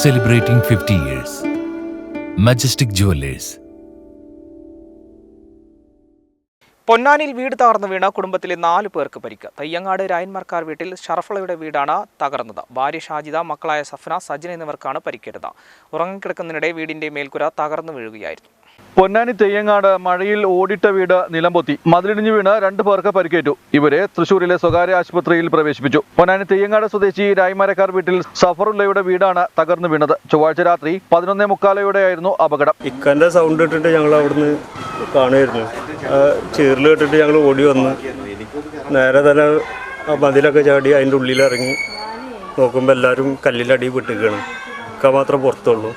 celebrating 50 years. Majestic Jewelers. പൊന്നാനിയിൽ വീട് തകർന്നു വീണ കുടുംബത്തിലെ നാല് പേർക്ക് പരിക്ക് തയ്യങ്ങാട് രായന്മാർക്കാർ വീട്ടിൽ ഷറഫളയുടെ വീടാണ് തകർന്നത് ഭാര്യ ഷാജിദ മക്കളായ സഫ്ന സജ്ജൻ എന്നിവർക്കാണ് പരിക്കേറ്റത് ഉറങ്ങിക്കിടക്കുന്നതിനിടെ വീടിന്റെ മേൽക്കുര തകർന്നു വീഴുകയായിരുന്നു പൊന്നാനി തെയ്യങ്ങാട് മഴയിൽ ഓടിട്ട വീട് നിലംപൊത്തി. മതിലിടിഞ്ഞു വീണ് രണ്ടു പേർക്ക് പരിക്കേറ്റു. ഇവരെ തൃശൂരിലെ സ്വകാര്യ ആശുപത്രിയിൽ പ്രവേശിപ്പിച്ചു. പൊന്നാനി തെയ്യങ്ങാട് സ്വദേശി രായ്മരക്കാർ വീട്ടിൽ സഫറുല്ലയുടെ വീടാണ് തകർന്നു വീണത്. ചൊവ്വാഴ്ച രാത്രി പതിനൊന്നേ മുക്കാലയോടെയായിരുന്നു അപകടം. ഇക്കന്റെ സൗണ്ട് ഇട്ടിട്ട് ഞങ്ങൾ അവിടുന്ന് കാണുമായിരുന്നു ചീറിൽ ഇട്ടിട്ട് ഞങ്ങൾ ഓടി വന്ന് നേരെ തന്നെ മതിലൊക്കെ ചാടി അതിന്റെ ഉള്ളിലിറങ്ങി നോക്കുമ്പോൾ എല്ലാവരും കല്ലിലടി വിട്ടിരിക്കുകയാണ് ഇക്ക മാത്രം പുറത്തുള്ളൂ.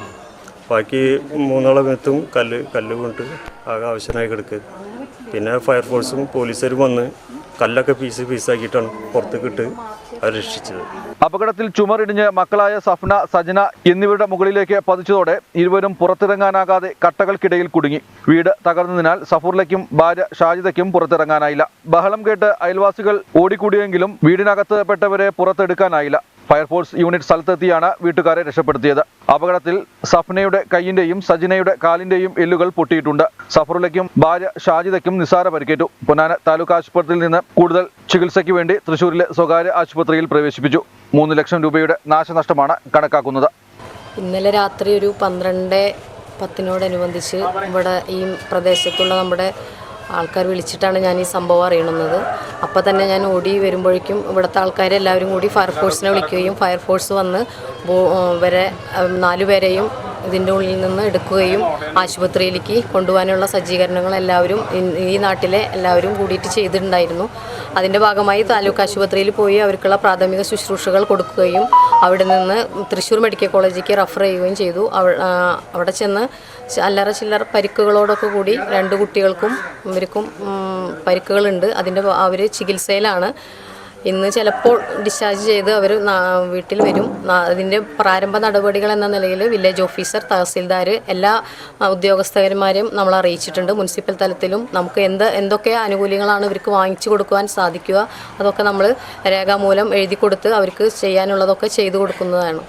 ബാക്കി മൂന്നോളം എത്തും. കല്ല് കല്ല് കൊണ്ട് ആകെ ആവശ്യമായി കിടക്കുക പിന്നെ ഫയർഫോഴ്സും പോലീസുകാരും വന്ന് കല്ലൊക്കെ പീസ് പീസാക്കിയിട്ടാണ് പുറത്തേക്ക് ഇട്ട് അവർ രക്ഷിച്ചത്. അപകടത്തിൽ ചുമറിടിഞ്ഞ് മക്കളായ സഫ്ന സജന എന്നിവരുടെ മുകളിലേക്ക് പതിച്ചതോടെ ഇരുവരും പുറത്തിറങ്ങാനാകാതെ കട്ടകൾക്കിടയിൽ കുടുങ്ങി. വീട് തകർന്നതിനാൽ സഫൂറിലേക്കും ഭാര്യ ഷാജിദയ്ക്കും പുറത്തിറങ്ങാനായില്ല. ബഹളം കേട്ട് അയൽവാസികൾ ഓടിക്കൂടിയെങ്കിലും വീടിനകത്ത് പെട്ടവരെ പുറത്തെടുക്കാനായില്ല. ഫയർഫോഴ്സ് യൂണിറ്റ് സ്ഥലത്തെത്തിയാണ് വീട്ടുകാരെ രക്ഷപ്പെടുത്തിയത്. അപകടത്തിൽ സഫ്നയുടെ കൈയിന്റെയും സജിനയുടെ കാലിന്റെയും എല്ലുകൾ പൊട്ടിയിട്ടുണ്ട്. സഫറുലയ്ക്കും ഭാര്യ ഷാജിദയ്ക്കും നിസാര പരിക്കേറ്റു. പൊന്നാന താലൂക്ക് ആശുപത്രിയിൽ നിന്ന് കൂടുതൽ ചികിത്സയ്ക്ക് വേണ്ടി തൃശൂരിലെ സ്വകാര്യ ആശുപത്രിയിൽ പ്രവേശിപ്പിച്ചു. മൂന്ന് ലക്ഷം രൂപയുടെ നാശനഷ്ടമാണ് കണക്കാക്കുന്നത്. ഇന്നലെ രാത്രി ഒരു പന്ത്രണ്ട് പത്തിനോടനുബന്ധിച്ച് ഇവിടെ ഈ പ്രദേശത്തുള്ള നമ്മുടെ ആൾക്കാർ വിളിച്ചിട്ടാണ് ഞാൻ ഈ സംഭവം അറിയണത്. അപ്പോൾ തന്നെ ഞാൻ ഓടി വരുമ്പോഴേക്കും ഇവിടുത്തെ ആൾക്കാരെല്ലാവരും കൂടി ഫയർഫോഴ്സിനെ വിളിക്കുകയും ഫയർഫോഴ്സ് വന്ന് വരെ നാലുപേരെയും ഇതിന്റെ ഉള്ളിൽ നിന്ന് എടുക്കുകയും ആശുപത്രിയിലേക്ക് കൊണ്ടുപോകാനുള്ള സജ്ജീകരണങ്ങൾ എല്ലാവരും ഈ നാട്ടിലെ എല്ലാവരും കൂടിയിട്ട് ചെയ്തിട്ടുണ്ടായിരുന്നു. അതിന്റെ ഭാഗമായി താലൂക്ക് ആശുപത്രിയിൽ പോയി അവർക്കുള്ള പ്രാഥമിക ശുശ്രൂഷകൾ കൊടുക്കുകയും അവിടെ നിന്ന് തൃശ്ശൂർ മെഡിക്കൽ കോളേജിലേക്ക് റഫർ ചെയ്യുകയും ചെയ്തു. അവിടെ ചെന്ന് അല്ലറ ചില്ലറ പരിക്കുകളോടൊക്കെ കൂടി രണ്ട് കുട്ടികൾക്കും ഇവർക്കും പരിക്കുകളുണ്ട്. അതിന്റെ അവർ ചികിത്സയിലാണ്. ഇന്ന് ചിലപ്പോൾ ഡിസ്ചാർജ് ചെയ്ത് അവർ വീട്ടിൽ വരും. അതിന്റെ പ്രാരംഭ നടപടികൾ എന്ന നിലയിൽ വില്ലേജ് ഓഫീസർ തഹസിൽദാർ എല്ലാ ഉദ്യോഗസ്ഥന്മാരെയും നമ്മൾ അറിയിച്ചിട്ടുണ്ട്. മുനിസിപ്പൽ തലത്തിലും നമുക്ക് എന്ത് എന്തൊക്കെ ആനുകൂല്യങ്ങളാണ് ഇവർക്ക് വാങ്ങിച്ചു കൊടുക്കുവാൻ സാധിക്കുക അതൊക്കെ നമ്മൾ രേഖാമൂലം എഴുതി കൊടുത്ത് അവർക്ക് ചെയ്യാനുള്ളതൊക്കെ ചെയ്തു കൊടുക്കുന്നതാണ്.